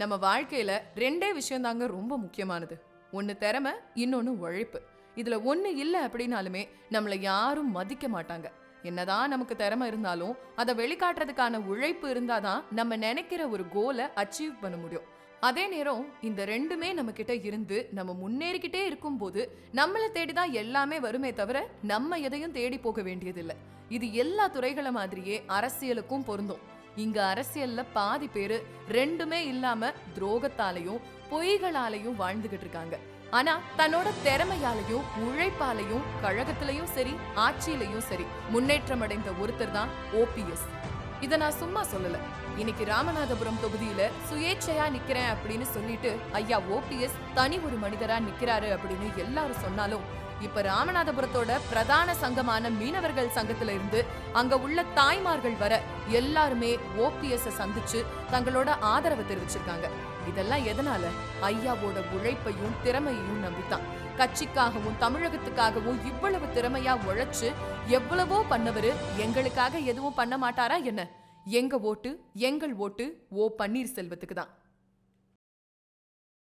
நம்ம வாழ்க்கையில ரெண்டே விஷயம் தாங்க ரொம்ப முக்கியமானது. ஒன்னு திறமை இன்னொன்னு உழைப்பு. இதுல ஒண்ணு இல்ல அப்படின்னாலுமே நம்மளை யாரும் மதிக்க மாட்டாங்க. என்னதான் நமக்கு திறமை இருந்தாலும் அதை வெளிக்காட்டுறதுக்கான உழைப்பு இருந்தாதான் நம்ம நினைக்கிற ஒரு கோலை அச்சீவ் பண்ண முடியும். அதே நேரம் இந்த ரெண்டுமே நம்ம கிட்ட இருந்து நம்ம முன்னேறிக்கிட்டே இருக்கும்போது நம்மளை தேடி தான் எல்லாமே வருமே தவிர நம்ம எதையும் தேடி போக வேண்டியதில்லை. இது எல்லா துறைகளை மாதிரியே அரசியலுக்கும் பொருந்தும். இங்க அரசியல்ல பாதி பேரு ரெண்டுமே இல்லாம துரோகத்தாலையும் பொய்களாலையும் வாழ்ந்துகிட்டு இருக்காங்க. ஆனா தன்னோட திறமையாலையும் உழைப்பாலையும் கழகத்திலையும் சரி ஆட்சியிலையும் சரி முன்னேற்றம் அடைந்த ஒருத்தர் தான் ஓபிஎஸ் இத நான் சும்மா சொல்லல. இன்னைக்கு ராமநாதபுரம் தொகுதியில சுயேட்சையா நிக்கிறேன் அப்படின்னு சொல்லிட்டு ஐயா ஓபிஎஸ் தனி ஒரு மனிதரா நிக்கிறாரு அப்படின்னு எல்லாரும் சொன்னாலும் இப்ப ராமநாதபுரத்தோட பிரதான சங்கமான மீனவர்கள் சங்கத்துல இருந்து அங்க உள்ள தாய்மார்கள் வர எல்லாருமே ஓபிஎஸ் சந்திச்சு தங்களோட ஆதரவை தெரிவிச்சிருக்காங்க. இதெல்லாம் எதனால? ஐயாவோட உழைப்பையும் திறமையையும் நம்பித்தான். கட்சிக்காகவும் தமிழகத்துக்காகவும் இவ்வளவு திறமையா உழைச்சு எவ்வளவோ பண்ணவரு எங்களுக்காக எதுவும் பண்ண மாட்டாரா என்ன? எங்க ஓட்டு எங்கள் ஓட்டு ஓ பன்னீர்செல்வத்துக்கு தான்.